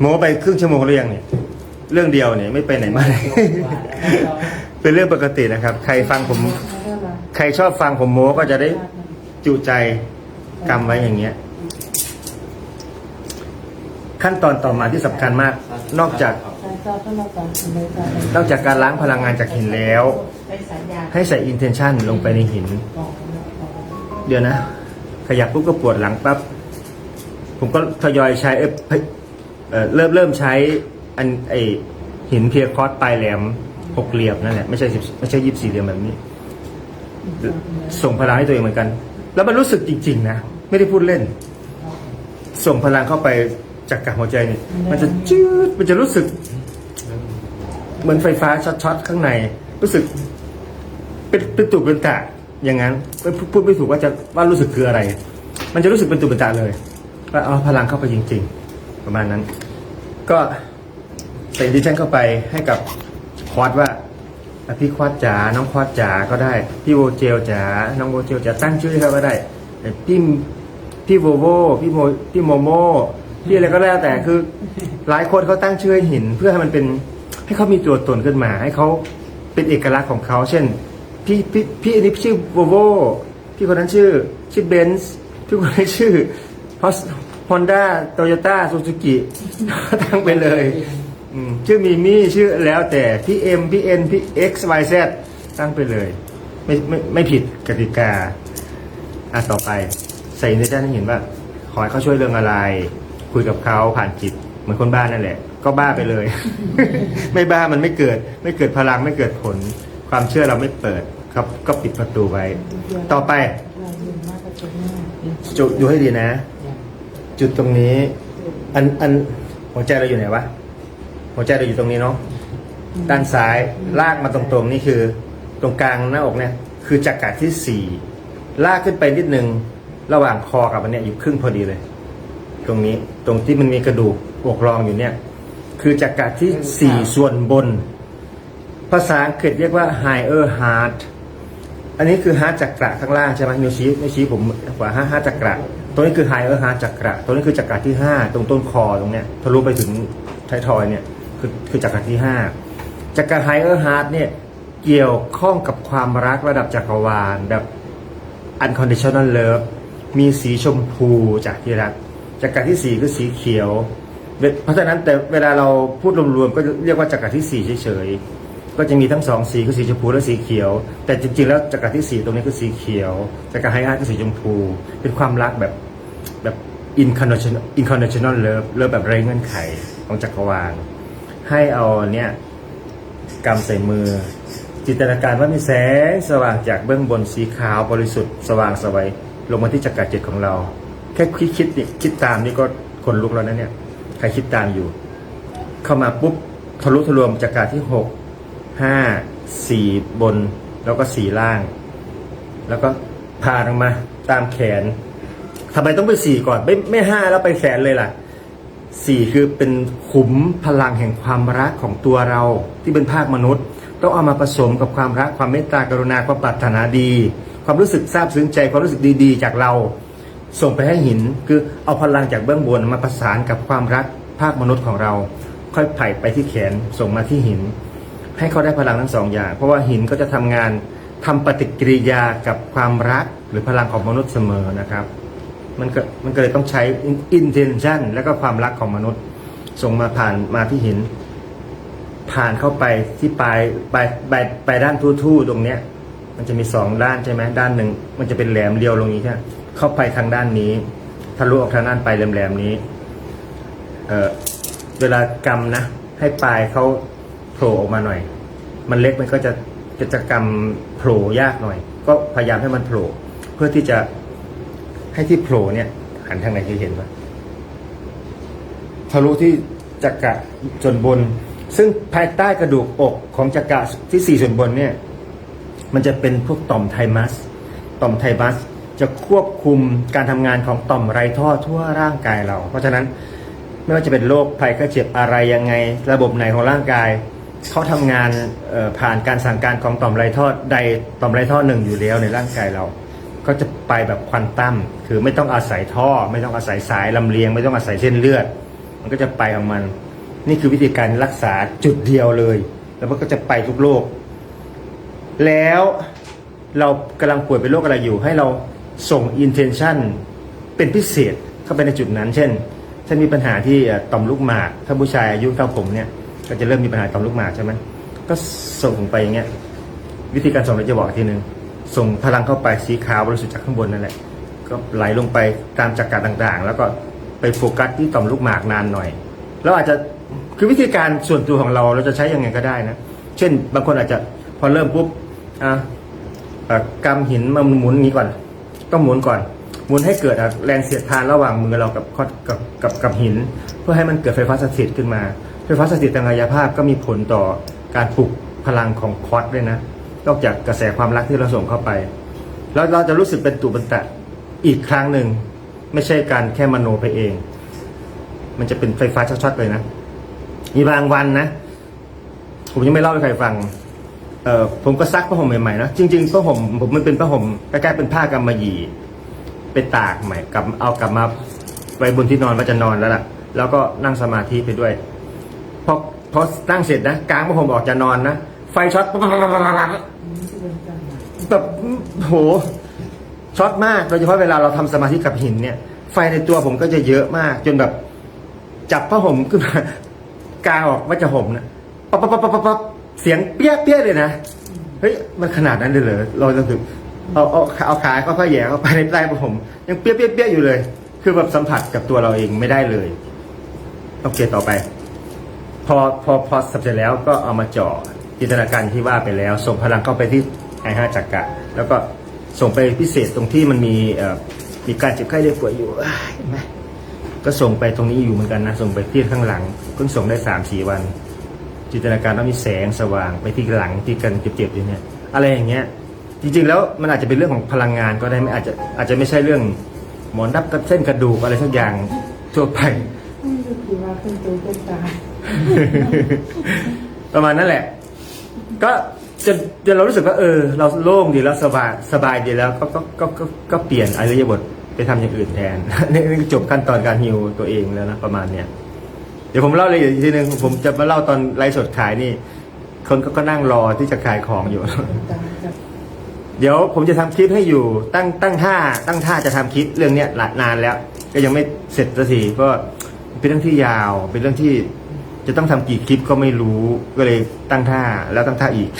โม้ไปครึ่งชั่วโมงหรือยังเนี่ย เรื่องเดียวเนี่ยไม่ไปไหนมาไหน เป็นเรื่องปกตินะครับ ใครฟังผม ใครชอบฟังผมโม้ก็จะได้จุใจกำไว้อย่างเงี้ย ขั้นตอนต่อมาที่สำคัญมาก นอกจาก นอกจากการล้างพลังงานจากหินแล้ว ให้ใส่ intention ลงไปในหิน เดี๋ยวนะ ขยับปุ๊บก็ปวดหลังปั๊บผมก็ทยอยใช้เอ้ย เอ่อเริ่มเริ่มใช้อันไอหินเพียร์คอร์สปลายแหลมหกเหลี่ยมนั่นแหละไม่ใช่สิบไม่ใช่ยี่สิบสี่เหลี่ยมแบบนี้ ส่งพลังให้ตัวเองเหมือนกัน แล้วมันรู้สึกจริง ๆ นะ ไม่ได้พูดเล่น ส่งพลังเข้าไปจากกลางหัวใจนี่มันจะจืดมันจะรู้สึก เหมือนไฟฟ้าช็อตๆข้างใน รู้สึก เป็นเป็นตุเป็นตะอย่างนั้นพูดพูดไม่ถูกว่าจะว่ารู้สึกคืออะไร มันจะรู้สึกเป็นตุเป็นตะเลยว่าเอาพลังเข้าไปจริง ๆ ประมาณนั้น ก็ใส่ดิชั่นเข้าไปให้กับควอดว่าพี่ควอดจ๋า น้องควอดจ๋าก็ได้ พี่โวเจลจ๋า น้องโวเจลจ๋าตั้งชื่อให้เขาก็ได้ พี่พี่โวโวพี่โมพี่โมโมพี่อะไรก็แล้วแต่คือ หลายคนเขาตั้งชื่อห้หิน เพื่อให้มันเป็นให้เขามีตัวตนขึ้นมา ให้เขาเป็นเอกลักษณ์ของเขา เช่น พี่พี่พี่อันนี้ชื่อโวโวพี่คนนั้นชื่อ ชื่อเบนซ์พี่คนนี้ชื่อฮอส ฮอนด้าโตโยต้าซูซูกิตั้งไปเลยอืมชื่อมีมี่ชื่อแล้วแต่พี่เอ็มพี่เอ็นพี่เอ็กซ์วายแซตั้งไปเลย ไม่ไม่ไม่ผิดกติกา อะต่อไป ใส่ในใจให้เห็นว่า ขอให้เขาช่วยเรื่องอะไร คุยกับเขาผ่านจิต เหมือนคนบ้านั่นแหละ ก็บ้าไปเลย ไม่บ้ามันไม่เกิด ไม่เกิดพลังไม่เกิดผล ความเชื่อเราไม่เปิดครับก็ปิดประตูไว้ ต่อไปจุดดูให้ดีนะ จุดตรงนี้ อันอันหัวใจเราอยู่ไหนวะหัวใจเราอยู่ตรงนี้เนาะด้านซ้ายลากมาตรงๆนี่คือ ตรงกลางหน้าอกเนี่ยคือจักระที่สี่ลากขึ้นไปนิดนึงระหว่างคอกับอันเนี้ยอยู่ครึ่งพอดีเลย ตรงนี้ตรงที่มันมีกระดูกอกรองอยู่เนี่ย คือจักระที่สี่ส่วนบน ภาษาอังกฤษเรียกว่า higher heart อันนี้คือฮาร์จักระข้างล่างใช่ไหมนิ้วชี้นิ้วชี้ผมขวาห้าห้าจักระ ตรงนี้คือไฮเออร์ฮาร์จักระตรงนี้คือจักระที่ห้าตรงต้นคอตรงเนี้ยทะลุไปถึงท้ายทอยเนี่ยคือคือจักระที่ห้าจักระไฮเออร์ฮาร์เนี่ยเกี่ยวข้องกับความรักระดับจักรวาลแบบ unconditional love มีสีชมพูจากที่รักจักระที่สี่คือสีเขียว เพราะฉะนั้นแต่เวลาเราพูดรวมๆก็เรียกว่าจักระที่สี่เฉยๆ ก็จะมีทั้งสองสีคือสีชมพูและสีเขียว แต่จริงๆ แล้วจักรที่สีตรงนี้คือสีเขียวจักรไฮอาร์คือสีชมพู เป็นความรักแบบแบบ inconditional inconditional love เลิฟแบบไร้เงื่อนไขของจักรวาลให้เอาเนี่ยกำใส่มือ จินตนาการว่ามีแสงสว่างจากเบื้องบนสีขาวบริสุทธิ์สว่างสวัยลงมาที่จักรเจ็ดของเรา แค่คิดคิดนี่คิดตามนี่ก็คนลุกแล้วนะเนี่ยใครคิดตามอยู่ เข้ามาปุ๊บทะลุทะลวงจากรที่หก ห้าสี่บน แล้วก็สี่ล่าง แล้วก็ผ่านออกมาตามแขนทำไมต้องไปสี่ก่อนไม่ไม่ห้าแล้วไปแขนเลยล่ะสี่คือเป็นขุมพลังแห่งความรักของตัวเราที่เป็นภาคมนุษย์ ต้องเอามาผสมกับความรักความเมตตากรุณาความปรารถนาดี ความรู้สึกซาบซึ้งใจความรู้สึกดีๆ จากเรา ส่งไปให้หิน คือเอาพลังจากเบื้องบนมาประสานกับความรักภาคมนุษย์ของเรา ค่อยไผ่ไปที่แขนส่งมาที่หิน ให้เขาได้พลังทั้งสองอย่าง เพราะว่าหินก็จะทำงานทำปฏิกิริยากับความรักหรือพลังของมนุษย์เสมอนะครับ มันก็มันก็เลยต้องใช้ intention แล้วก็ความรักของมนุษย์ ส่งมาผ่านมาที่หิน ผ่านเข้าไปที่ปลายปลายปลายปลายด้านทู่ๆตรงเนี้ย มันจะมีสองด้านใช่ไหมด้านหนึ่ง มันจะเป็นแหลมเรียวลงนี้ใช่เข้าไปทางด้านนี้ทะลุออกทางด้านไปแหลมๆนี้ เออเวลากำนะ ให้ปลายเขา ผล่ออกมาหน่อย มันเล็กมันก็จะจะจะกำโผล่ยากหน่อย ก็พยายามให้มันโผล่เพื่อที่จะให้ที่โผล่เนี่ย หันทางไหนที่เห็นปะทะลุที่จักระส่วนบน ซึ่งภายใต้กระดูกอกของจักระที่สี่ส่วนบนเนี่ย มันจะเป็นพวกต่อมไทมัส ต่อมไทมัสจะควบคุมการทำงานของต่อมไรท่อทั่วร่างกายเรา เพราะฉะนั้นไม่ว่าจะเป็นโรคภัยไข้เจ็บอะไรยังไง ระบบไหนของร่างกาย เขาทำงานเอ่อผ่านการสั่งการของต่อมไรท่อใดต่อมไรท่อหนึ่งอยู่แล้วในร่างกายเรา ก็จะไปแบบควอนตัมคือไม่ต้องอาศัยท่อ ไม่ต้องอาศัยสายลำเลียง ไม่ต้องอาศัยเส้นเลือด มันก็จะไปของมัน นี่คือวิธีการรักษาจุดเดียวเลย แล้วมันก็จะไปทุกโรคแล้วเรากำลังป่วยเป็นโรคอะไรอยู่ ให้เราส่ง intention เป็นพิเศษเข้าไปในจุดนั้น เช่นฉันมีปัญหาที่เอ่อต่อมลูกหมาก ถ้าผู้ชายอายุเท่าผมเนี่ย ก็จะเริ่มมีปัญหาต่อมลูกหมากใช่ไหมก็ส่งไปอย่างเงี้ยวิธีการส่งเราจะบอกอีกทีหนึ่งส่งพลังเข้าไปสีขาวบริสุทธิ์จากข้างบนนั่นแหละ ก็ไหลลงไปตามจักรต่างๆ แล้วก็ไปโฟกัสที่ต่อมลูกหมากนานหน่อยแล้วอาจจะคือวิธีการส่วนตัวของเราเราจะใช้ยังไงก็ได้นะ เช่น บางคนอาจจะพอเริ่มปุ๊บอะกำหินมาหมุนอย่างนี้ก่อน ต้องหมุนก่อน หมุนให้เกิดแรงเสียดทานระหว่างมือเรากับข้อกับกับกับหิน เพื่อให้มันเกิดไฟฟ้าสถิตขึ้นมา ไฟฟ้าสถิตทางกายภาพก็มีผลต่อการปลุกพลังของคอร์สด้วยนะ นอกจากกระแสความรักที่เราส่งเข้าไป แล้วเราจะรู้สึกเป็นตุเป็นตะอีกครั้งหนึ่ง ไม่ใช่การแค่มโนไปเอง มันจะเป็นไฟฟ้าช็อตๆเลยนะ มีบางวันนะ ผมยังไม่เล่าให้ใครฟัง เออผมก็ซักผ้าห่มใหม่ๆนะ จริงๆผ้าห่มผมมันเป็นผ้าห่มใกล้ๆเป็นผ้ากำมะหยี่ไปตากใหม่กลับเอากลับมาไว้บนที่นอนว่าจะนอนแล้วล่ะ แล้วก็นั่งสมาธิไปด้วย พอพอนั่งเสร็จนะกลางผ้าห่มออกจะนอนนะ ไฟช็อตแบบโหช็อตมากโดยเฉพาะเวลาเราทำสมาธิกับหินเนี่ย ไฟในตัวผมก็จะเยอะมาก จนแบบ จับผ้าห่มขึ้นมากางออกว่าจะห่มนะปั๊บปั๊บปั๊บปั๊บปับเสียงเปี้ยเปี้ยเลยนะเฮ้ยมันขนาดนั้นเลยเหรอเราจะถึงเอาเอาเอาขาเข้าผ้าแย่เข้าไปในใต้ผ้าห่มยังเปี้ยเปี้ยเปี้ยอยู่เลย คือแบบสัมผัสกับตัวเราเองไม่ได้เลยโอเคต่อไป อพอพอสับเสร็จแล้วก็เอามาเจ่อจินตนาการที่ว่าไปแล้ว ส่งพลังเข้าไปที่ไอห้าจักระแล้วก็ส่งไปพิเศษตรงที่มันมีมีการเจ็บไข้ได้ป่วยอยู่เห็นไหมก็ส่งไปตรงนี้อยู่เหมือนกันนะส่งไปที่ข้างหลังเพิ่งส่งได้สามสี่วัน จินตนาการว่ามีแสงสว่างไปที่หลังที่กันเจ็บๆอยู่เนี่ยอะไรอย่างเงี้ยจริงๆแล้วมันอาจจะเป็นเรื่องของพลังงานก็ได้ไม่อาจจะอาจจะไม่ใช่เรื่องหมอนดับกับเส้นกระดูกอะไรสักอย่างทั่วไปไม่รู้กี่ว่าเป็นตัวเป็นตา ประมาณนั้นแหละ ก็จนจนเรารู้สึกว่าเออ เราโล่งดีแล้วสบายสบายดีแล้วก็ก็ก็ก็ก็เปลี่ยนอริยบทไปทำอย่างอื่นแทน นี่นี่จบขั้นตอนการฮิวตัวเองแล้วนะประมาณเนี้ยเดี๋ยวผมเล่าเลยอีกทีนึงผมจะมาเล่าตอนไลฟ์สดขายนี่คนก็ก็นั่งรอที่จะขายของอยู่ เดี๋ยวผมจะทำคลิปให้อยู่ตั้งตั้งท่าตั้งท่าจะทำคลิปเรื่องเนี้ยหลายนานแล้ว ก็ยังไม่เสร็จสักทีก็เป็นเรื่องที่ยาว เป็นเรื่องที่ จะต้องทำกี่คลิปก็ไม่รู้ก็เลยตั้งท่าแล้วตั้งท่าอีก